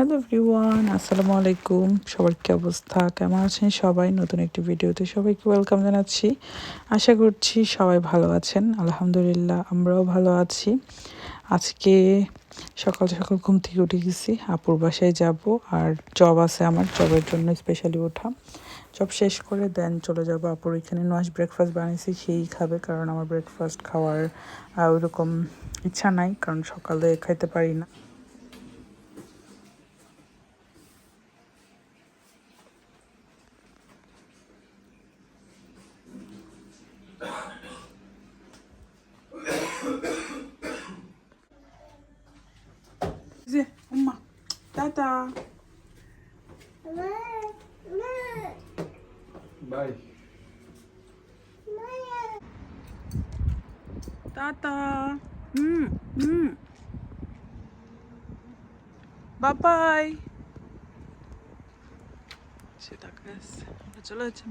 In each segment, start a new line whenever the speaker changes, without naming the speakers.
Hello everyone আসসালামু আলাইকুম। সবার কি অবস্থা? কেমন আছেন সবাই? নতুন একটি ভিডিওতে সবাইকে ওয়েলকাম জানাচ্ছি। আশা করছি সবাই ভালো আছেন। আলহামদুলিল্লাহ আমরাও ভালো আছি। আজকে সকাল সকাল ঘুম থেকে উঠে গেছি আপুর বাসায় যাব। আর জব আছে আমার জবের জন্য স্পেশালি ওঠা। জব শেষ করে দেন চলে যাব আপুর এখানে। নয় ব্রেকফাস্ট বানিয়েছি সেই খাবে কারণ আমার ব্রেকফাস্ট খাওয়ার আহ, ওইরকম ইচ্ছা নাই। কারণ সকালে খাইতে পারি না। যে উম্মা টাটা
বাই
টাটা হুম হুম বাবাই সে তাকায় আছে। আমরা চলে যাচ্ছে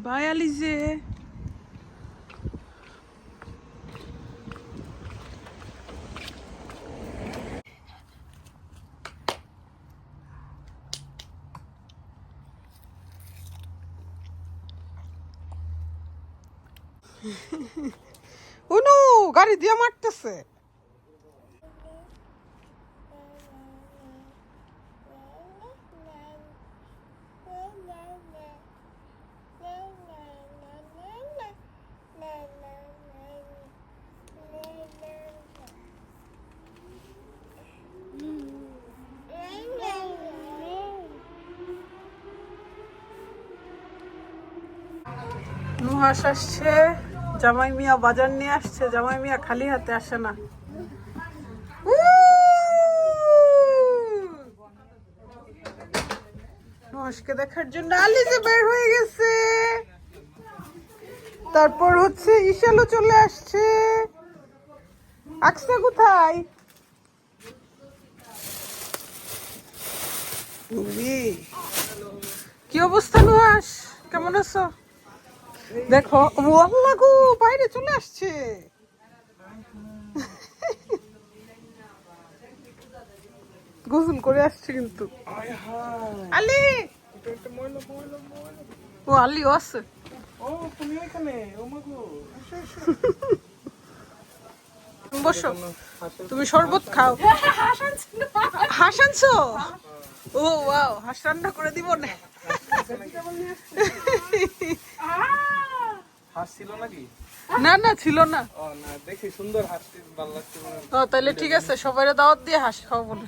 উনু গাড়ি দিয়ে মারতেছে। নুহাস আসছে। জামাই মিয়া বাজার নিয়ে আসছে, জামাই মিয়া খালি হাতে আসে না। দেখার জন্য বের হয়ে গেছে। তারপর হচ্ছে ইশালও চলে আসছে। আকসা কোথায়। কি অবস্থা নুহাস কেমন আছো? দেখো, আল্লাহ গো, বাইরে চলে আসছে। গোসল করে আসছে কিন্তু। আলি! ও আছে।
ও ও
বসো। তুমি শরবত খাও। হাঁস আনছো ও, ওয়াও, হাঁস রান্না করে দিব না।
নাকি?
না না ছিল না।
ও না দেখি সুন্দর হাঁসটি ভালো লাগছে
ও তাহলে ঠিক আছে সবাই দাওয়াত দিয়ে হাঁস খাও বলে।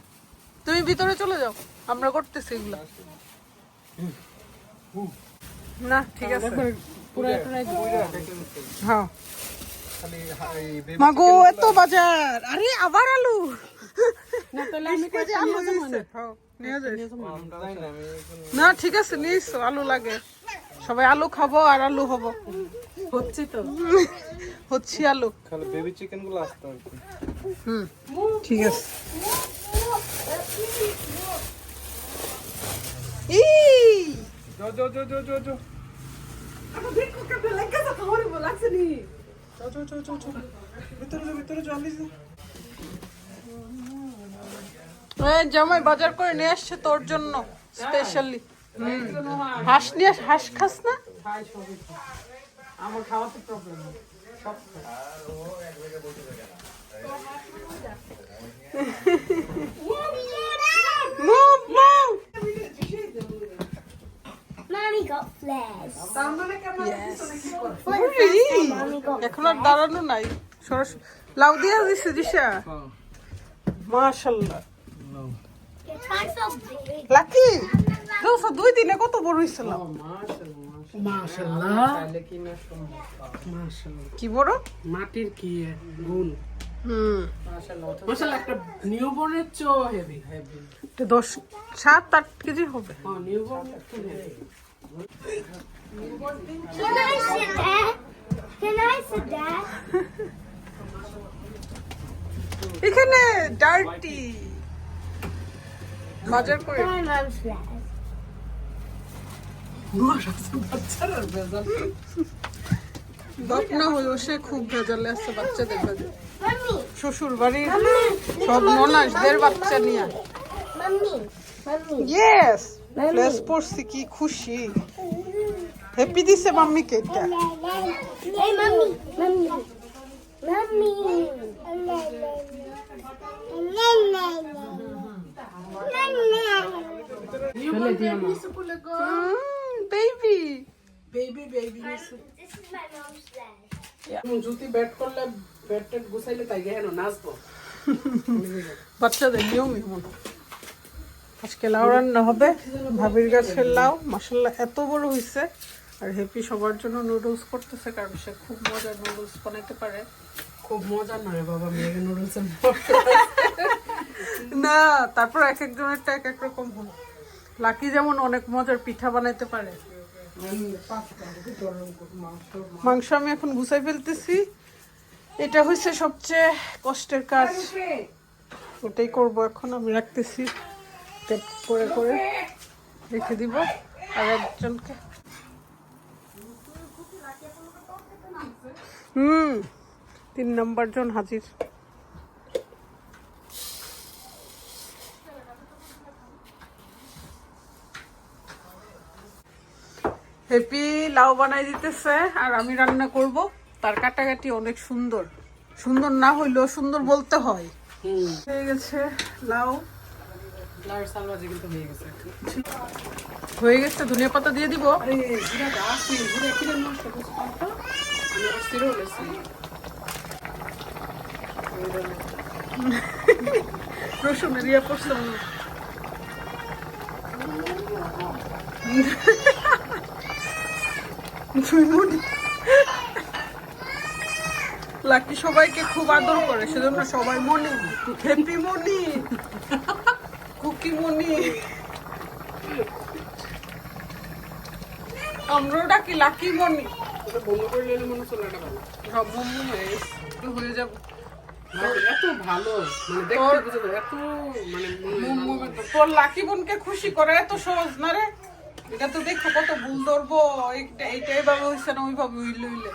তুমি ভিতরে চলে যাও আমরা করতেছি এগুলো। না ঠিক আছে।
পুরা
হ্যাঁ। মাগো এত বাজার। আরে আবার আলু।
না, আমি
না? ঠিক আছে নিয়েছো আলু লাগে। সবাই আলু খাব আর আলু হব। হচ্ছে তো। হচ্ছে আলু।
খালি বেবি চিকেনগুলো আসতো কি
হুম ঠিক আছে। ই
যাও যাও যাও যাও যাও যাও, যাও, যাও, যাও, যাও। ভিতরে যাও ভিতরে
এই জামাই বাজার করে নিয়ে আসছে তোর জন্য স্পেশালি হাঁস নিয়ে আস- হাঁস খাস না?
আমার খাওয়াতে প্রবলেম
এখন আর দাঁড়ানো নাই। সরস লাউ দিয়া দিছে দিশা। মাশাল্লাহ।
some big.
লাকি দোসা দুই দিনে কত বড়
তাহলে কি
বড়?
মাটির কি গুণ?
হুম।
মাশাআল্লাহ মাশাআল্লাহ একটা নিউবর্নের চো হেভি হেভি
দশ সাত আট কেজি হবে।
হ্যাঁ নিউবর্ন
বাজার করে.
বাচ্চারা
হলেও সে খুব ভেজালে আছে বাচ্চাদের কাছে শ্বশুর বাড়ির সব ননাসদের বাচ্চা নিয়ে। ইয়েস ফ্লেস পড়ছি কি খুশি। হ্যাপি দিছে মাম্মিকে এটা।
Hey, mommy, mommy, mommy.
দিও না
baby
baby baby
This is my mom's bed.
জুতি ব্যাট করলে ব্যাট গুছাইলে তাই গেহেন নাচবো
বাচ্চাদের নিয়মই মনে হয়। আজকে লাউ রান্না হবে ভাবির গাছের লাউ মাসাল্লাহ এত বড় হয়েছে আর হ্যাপি সবার জন্য নুডলস করতেছে কারণ সে খুব মজার নুডলস বানাইতে পারে
খুব মজা নয় বাবা মেয়েকে নুডলস
না, তারপর এক একজনের একজনেরটা এক এক রকম হয়। লাকি যেমন অনেক মজার পিঠা বানাইতে পারে। মাংস আমি এখন গুছাই ফেলতেছি। এটা হচ্ছে সবচেয়ে কষ্টের কাজ। ওটাই করব এখন, আমি রাখতেছি। টেপ করে করে রেখে দিব। আর একজনকে। হুম, তিন নম্বর জন হাজির। হ্যাপি লাউ বানাই দিতেছে আর আমি রান্না করব। তার কাটাকাটি অনেক সুন্দর। সুন্দর না হইলেও সুন্দর বলতে হয়। হয়ে গেছে লাউ।
হয়ে গেছে।
ধনিয়া পাতা দিয়ে দিব।
আরে জিরা গাছ নেই জিরা কিনে নষ্ট করছ পাতা আমি আবার সিরো লেছি
রসুন এরিয়া পড়ছে লাকি সবাইকে খুব আদর করে সেজন্য সবাই মনি। হ্যাপি মনি কুকি মনি আমরাও ডাকি লাকি মনি?
মনে চলে
সব হয়ে। হয়ে যাবে।
এত ভালো মানে দেখতে এত মানে
তোর লাকি বোনকে খুশি করা এত সহজ না রে? এটা তো দেখো কত ভুল ধরবো এইটা এইটা হয়েছে না ওইভাবে হইলে হইলে